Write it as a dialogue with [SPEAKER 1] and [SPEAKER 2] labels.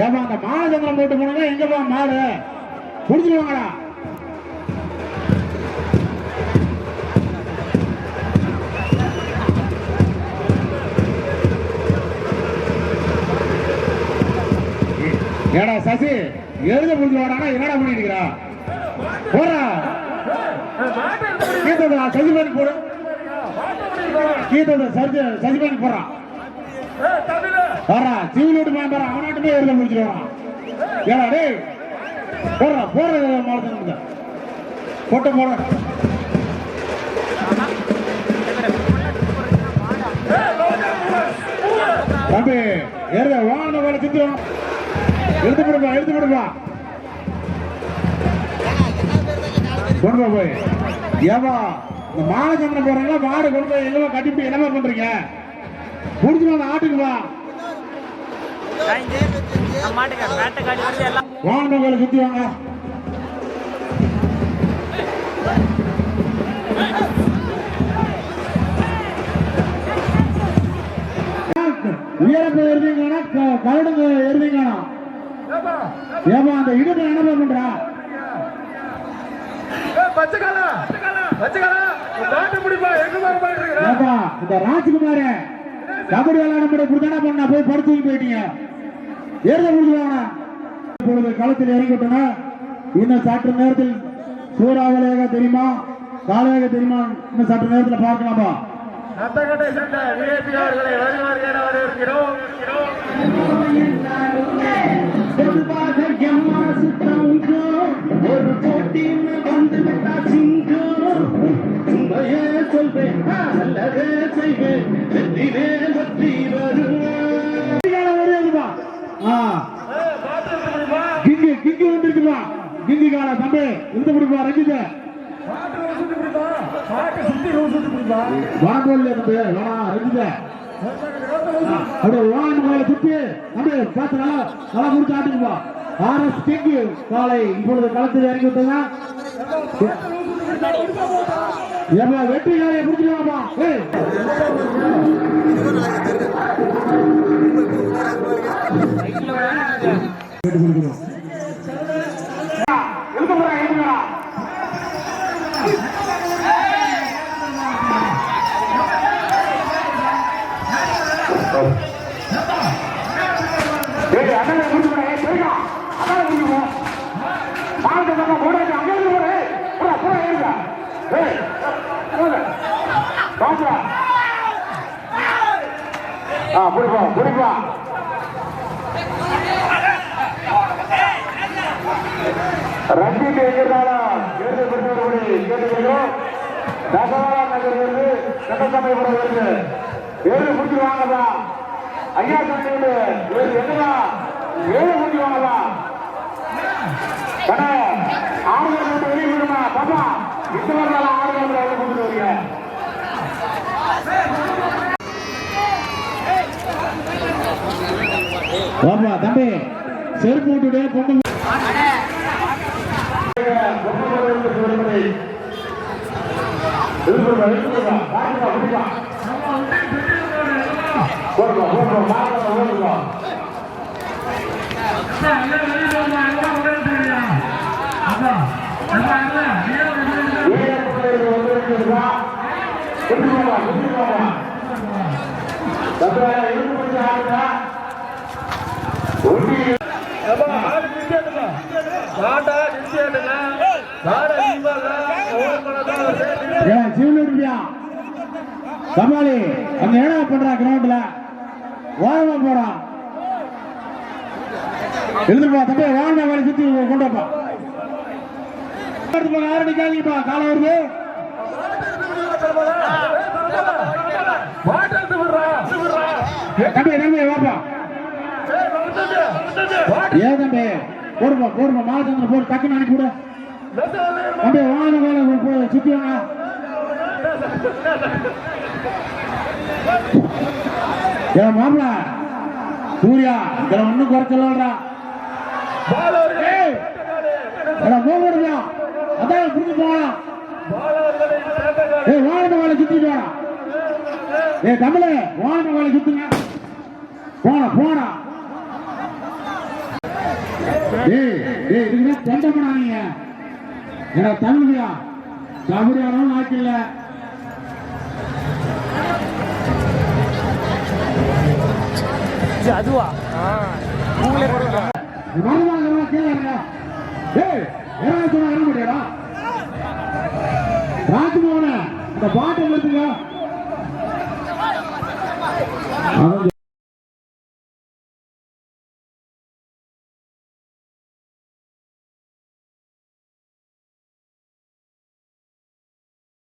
[SPEAKER 1] ஏமா அந்த மானச்சந்திரம் போட்டு போனதா எங்கப்பா மாடு. பிடிச்சிருவாங்கடா சசி எழுத புரிஞ்சு என்னடா பண்ணிட்டு இருக்கிறா போறா கீதா சசி பண்ணி போடு. கீதா சசி சசி பண்ணி போறான் வர்றா சிவில் விட்டு மேம்பர் அவனாட்டுமே எழுத முடிச்சிருவான் ஏடா டேய். போடுறா போடுற மாலத்துக்கு போட்ட போட. தம்பி ஏறுத வாங்க வேலை சுத்தம் எழுத்து விடுங்க எழுத்து விடுங்க கொண்டு போய். ஏவா இந்த மாடு சந்தனம் போறாங்களா மாடு கொண்டு போய் எல்லாம் கட்டிவிட்டு என்னமா பண்றீங்க? புடிச்சு அந்த ஆட்டுக்கு வா. வாங்க வேலை சுத்தி வாங்க. உயரத்தை எருவீங்கன்னா கரடுங்க எருவீங்கன்னா ஏமா அந்த இடுப்பு என்ன பண்றா? இந்த ராஜ்குமார கபடி விளையாட கொடுத்தானா பண்ணா? போய் படுத்து போயிட்டீங்க. ஏறுத முடிஞ்சுவாங்க இப்பொழுது களத்தில் இறங்கிவிட்டன. இன்னும் சற்று நேரத்தில் சூறாவளியாக தெரியுமா? காலையாக தெரியுமா? இன்னும் சற்று நேரத்தில் பார்க்கலாமா?
[SPEAKER 2] நத்தக்கட்டை சென்ற விஐபி அவர்களை வருவார் என வரவேற்கிறோம்.
[SPEAKER 1] ஒரு போட்டின்னு வந்து விட்டா சிங்கம் உண்மையே சொல்வேன் நல்லதே செய்வேன் வெற்றிவே வெற்றி வரும் கிங்கி கிங்கி வந்திருக்குமா? கிங்கி கால தம்பி இருந்து முடிப்பா ரஞ்சித. வாங்கல தம்பி வேணா ரஞ்சித அப்படியே வாங்க மேல சுத்தி தம்பி பார்த்து நல்லா நல்லா முடிச்சு ஆட்டுக்குப்பா ஆர்எஸ் கிங்கி காலை இப்பொழுது களத்தில் இறங்கி விட்டதா ஏப்பா வெற்றி காலையை முடிச்சிருவாப்பா ஏய். கேட்டு கொடுக்கணும் எழுத போறா எழுதுங்கடா ஏய் அண்ணனை முடிச்சு போடா ஏய் சரிங்க அண்ணனை முடிச்சு போ பாலத்தை நம்ம போட அங்க இருந்து போற ஏய் போடா போடா ஏறுடா ஏய் போடா பாத்துடா ஆ புடிப்பா புடிப்பா ரஞ்சித் எங்கிருந்தாலும் கேட்டு பெற்றபடி கேட்டுக்கிறோம் தசவாரா நகரிலிருந்து கட்டசமைப்படுவதற்கு ஏழு குடிச்சு வாங்கதா ஐயா சொல்லிட்டு ஏழு என்னதா ஏழு குடிச்சு வாங்கதா கண்ணா ஆறு வெளியே விடுமா பாப்பா இந்த வரலாம் ஆறுதல் வெளியே கொண்டு வரீங்க வாப்பா தம்பி செருப்பு விட்டுட்டு பொண்ணு ஜீவனுடியா கமாலி அங்க என்ன பண்றா கிரவுண்ட்ல ஓரமா போறான் எழுதுப்பா தம்பி வாங்க வேலை சுத்தி கொண்டு வாப்பா எடுத்து போங்க நிக்காதீங்கப்பா காலை வருது.
[SPEAKER 2] ஏதம்பே
[SPEAKER 1] தம்பி போடுப்பா போடுப்பா போடு டக்குன்னு அனுப்பி விடு. வாங்க வேலை சுத்தி வாங்க. ஏன் மாப்பிள சூர்யா இதுல ஒண்ணும் குறைச்சலடா ஏய் அதான் புரிஞ்சு போகலாம்
[SPEAKER 2] பால் அவர்களை
[SPEAKER 1] வாழை வேலை சுத்திட்டு வாடா ஏய் தமிழ வாழை வேலை சுத்துங்க. போனா. தொண்டை பண்ணாதீங்க ஏன்னா கபடி ஆனாலும் நாக்கில்ல
[SPEAKER 3] இது அதுவா? உங்களே போடுங்க
[SPEAKER 1] மருமகன் கீழே இருங்க ஏய்